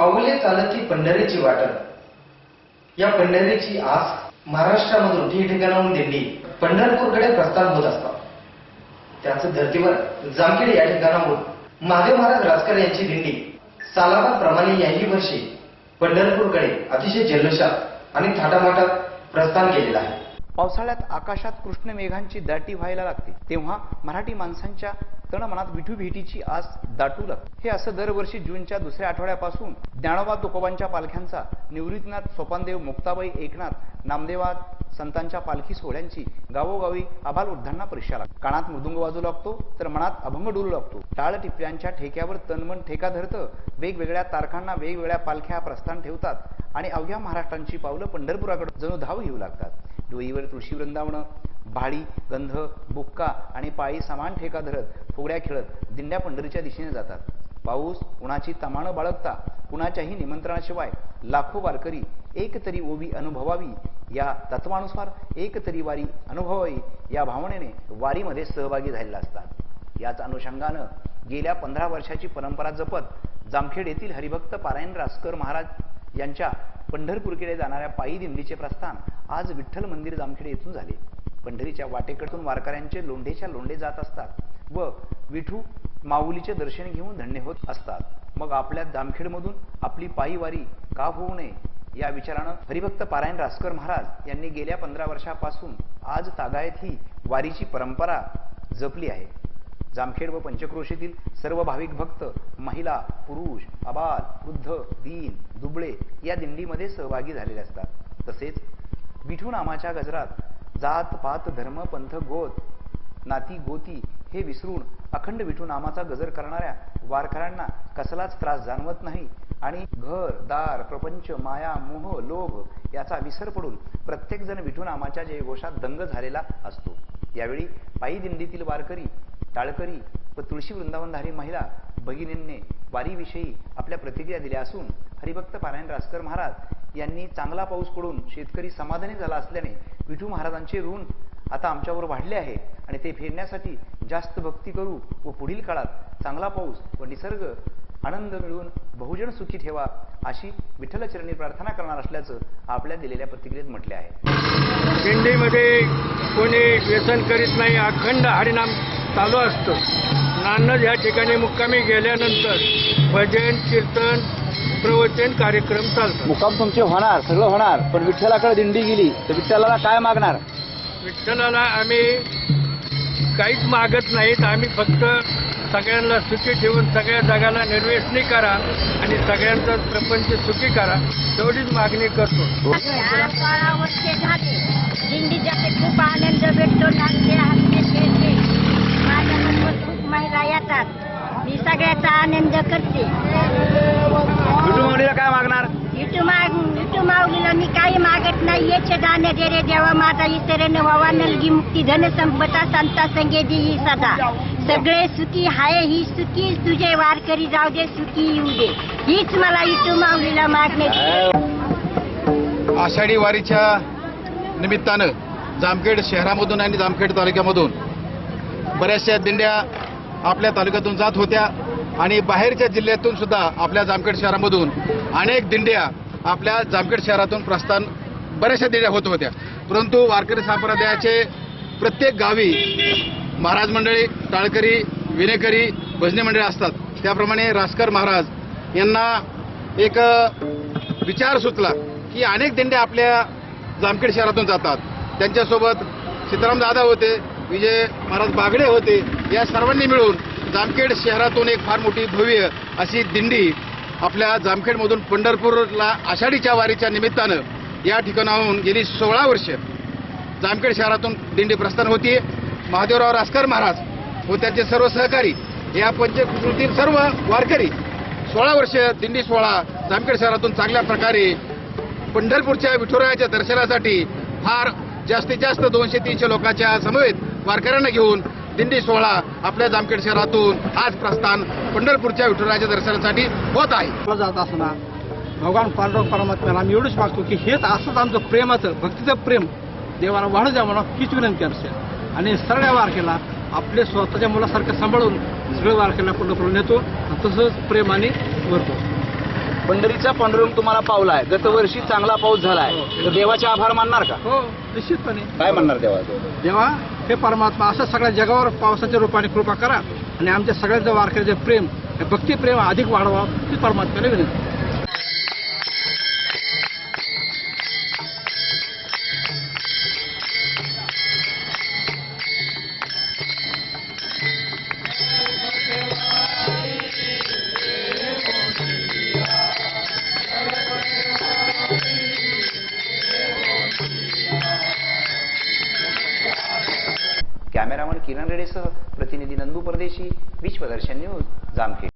पाऊले चालती पंढरीची वाटत या पंढरीची आस महाराष्ट्रामधून ठिकठिकाणाहून दिंडी पंढरपूरकडे प्रस्थान होत असतात. त्याच धर्तीवर जामखेड या ठिकाणाहून महादेव महाराज राजकर यांची दिंडी. सालाबादप्रमाणे याही वर्षी पंढरपूरकडे अतिशय जल्लोषात आणि थाटामाटात प्रस्थान केलेलं आहे. पावसाळ्यात आकाशात कृष्ण मेघांची दाटी व्हायला लागते. तेव्हा मराठी माणसांच्या तण मनात विठू भेटीची आस दाटू लागते. हे असं दरवर्षी जूनच्या दुसऱ्या आठवड्यापासून ज्ञानोबा तुकोबांच्या पालख्यांचा निवृत्तीनाथ सोपानदेव मुक्ताबाई एकनाथ नामदेवात संतांच्या पालखी सोहळ्यांची गावोगावी आबाल वृद्धांना परीक्षा लागते. कानात मृदुंग वाजू लागतो तर मनात अभंग डुलू लागतो. टाळ टिपऱ्यांच्या ठेक्यावर तनमन ठेका धरतं वेगवेगळ्या तारखांना वेगवेगळ्या पालख्या प्रस्थान ठेवतात आणि अवघ्या महाराष्ट्रांची पावलं पंढरपुराकडे जणू धाव घेऊ लागतात. डोईवर तुळशी वृंदावनं भाडी गंध बुक्का आणि पाळी समान ठेका धरत फुगड्या खेळत दिंड्या पंढरीच्या दिशेने जातात. पाऊस उन्हाची तमाणं बाळगता कुणाच्याही निमंत्रणाशिवाय लाखो वारकरी एक तरी ओवी अनुभवावी या तत्वानुसार एक तरी वारी अनुभवावी या भावनेने वारीमध्ये सहभागी झालेला असतात. याच अनुषंगानं गेल्या पंधरा वर्षाची परंपरा जपत जामखेड येथील हरिभक्त पारायण रासकर महाराज यांच्या पंढरपूरकडे जाणाऱ्या पायी दिंडीचे प्रस्थान आज विठ्ठल मंदिर जामखेड येथून झाले. पंढरीच्या वाटेकडून वारकऱ्यांचे लोंढेच्या लोंढे जात असतात व विठू माऊलीचे दर्शन घेऊन धन्य होत असतात. मग आपल्या जामखेडमधून आपली पायी वारी का होऊ नये या विचारानं हरिभक्त पारायण रासकर महाराज यांनी गेल्या पंधरा वर्षापासून आज तागायत ही वारीची परंपरा जपली आहे. जामखेड व पंचक्रोशीतील सर्व भाविक भक्त महिला पुरुष अबाल वृद्ध दीन दुबळे या दिंडीमध्ये सहभागी झालेले असतात. तसेच विठू नामाच्या गजरात जात पात धर्म पंथ गोत नाती गोती हे विसरून अखंड विठू नामाचा गजर करणाऱ्या वारकऱ्यांना कसलाच त्रास जाणवत नाही आणि घर दार प्रपंच माया मोह लोभ याचा विसर पडून प्रत्येकजण विठू नामाच्या जयघोषात दंग झालेला असतो. यावेळी पायी दिंडीतील वारकरी टाळकरी व तुळशी वृंदावनधारी महिला भगिनींनी वारीविषयी आपल्या प्रतिक्रिया दिल्या असून हरिभक्त पारायण रासकर महाराज यांनी चांगला पाऊस पडून शेतकरी समाधानी झाला असल्याने विठू महाराजांचे ऋण आता आमच्यावर वाढले आहे आणि ते फेडण्यासाठी जास्त भक्ती करू व पुढील काळात चांगला पाऊस व निसर्ग आनंद मिळून बहुजन सुखी ठेवा अशी विठ्ठलचरणी प्रार्थना करणार असल्याचं आपल्या दिलेल्या प्रतिक्रियेत म्हटले आहे. दिंडीमध्ये कोणी व्यसन करीत नाही अखंड हरिनाम चालू असतं. नानद ह्या ठिकाणी मुक्कामी गेल्यानंतर भजन कीर्तन प्रवचन कार्यक्रम चालतात. मुक्काम तुमचे होणार सगळं होणार पण विठ्ठलाकडे दिंडी गेली तर विठ्ठलाला काय मागणार? विठ्ठलाला आम्ही काहीच मागत नाहीत. आम्ही फक्त सगळ्यांना सुखी ठेवून सगळ्या जगाला निर्वेसनी करा आणि सगळ्यांचं प्रपंच सुखी करा तेवढीच मागणी करतो. दिंडी जाते खूप आनंद भेटतो. नाचते हसते खेळते माझ्यासोबत खूप महिला येतात. मी सगळ्याचा आनंद करते. विठू माऊलीला काय मागणार? इटू माग इटू माऊलीला मी काही मागत नाही. याचे दाने दे रे देवा माझा इसरण व्हावा. नलगी मुक्ती धन संपता संता संगे देई सदा. सगळे सुखी हाय ही सुखी. तुझे वारकरी जाऊ दे सुखी येऊ दे. हीच मला इटू माऊलीला मागण्याची आषाढी वारीच्या निमित्तानं जामखेड शहरामधून आणि जामखेड तालुक्यामधून बऱ्याचशा दिंड्या आपल्या तालुक्यातून जात होत्या आणि बाहेरच्या जिल्ह्यातून सुद्धा आपल्या जामखेड शहरामधून अनेक दिंड्या आपल्या जामखेड शहरातून प्रस्थान बऱ्याचशा दिंड्या होत होत्या. परंतु वारकरी संप्रदायाचे प्रत्येक गावी महाराज मंडळी टाळकरी विनेकरी भजनी मंडळी असतात. त्याप्रमाणे रासकर महाराज यांना एक विचार सुचला की अनेक दिंड्या आपल्या जामखेड शहरातून जातात. त्यांच्यासोबत सीताराम दादा होते विजय महाराज बागडे होते या सर्वांनी मिळून जामखेड शहरातून एक फार मोठी भव्य अशी दिंडी आपल्या जामखेडमधून पंढरपूरला आषाढीच्या वारीच्या निमित्तानं या ठिकाणाहून गेली सोळा वर्ष जामखेड शहरातून दिंडी प्रस्थान होती महादेवराव रासकर महाराज व त्यांचे सर्व सहकारी या पंचकृतीतील सर्व वारकरी सोळा वर्ष दिंडी सोहळा जामखेड शहरातून चांगल्या प्रकारे पंढरपूरच्या विठुरायाच्या दर्शनासाठी फार जास्तीत जास्त दोनशे तीनशे लोकांच्या समवेत वारकऱ्यांना घेऊन दिंडी सोहळा आपल्या जामखेड शहरातून आज प्रस्थान पंढरपूरच्या विठुरायाच्या दर्शनासाठी होत आहे. जात असताना भगवान पांडुरंग परमात्म्याला आम्ही एवढंच मागतो की हेच असंच आमचं प्रेमाचं भक्तीचं प्रेम देवाला वाढू द्या म्हणून हीच विनंती असेल आणि सगळ्या वारकेला आपले स्वतःच्या मुलासारखं सांभाळून सगळ्या वारकेला पंढरपूर नेतो तसंच प्रेमाने भरतो पंढरीचा पांडुरंग तुम्हाला पावलाय गतवर्षी चांगला पाऊस झालाय तर देवाचे आभार मानणार का? हो निश्चितपणे. काय म्हणणार देवाचे देवा हे परमात्मा असं सगळ्या जगावर पावसाच्या रूपाने कृपा करा आणि आमच्या सगळ्यांचं वारकऱ्याचं प्रेम हे भक्तिप्रेम अधिक वाढवा ही परमात्म्याला विनंती. कॅमेरामन किरण रेडेसह प्रतिनिधी नंदू परदेशी विश्वदर्शन न्यूज जामखेड.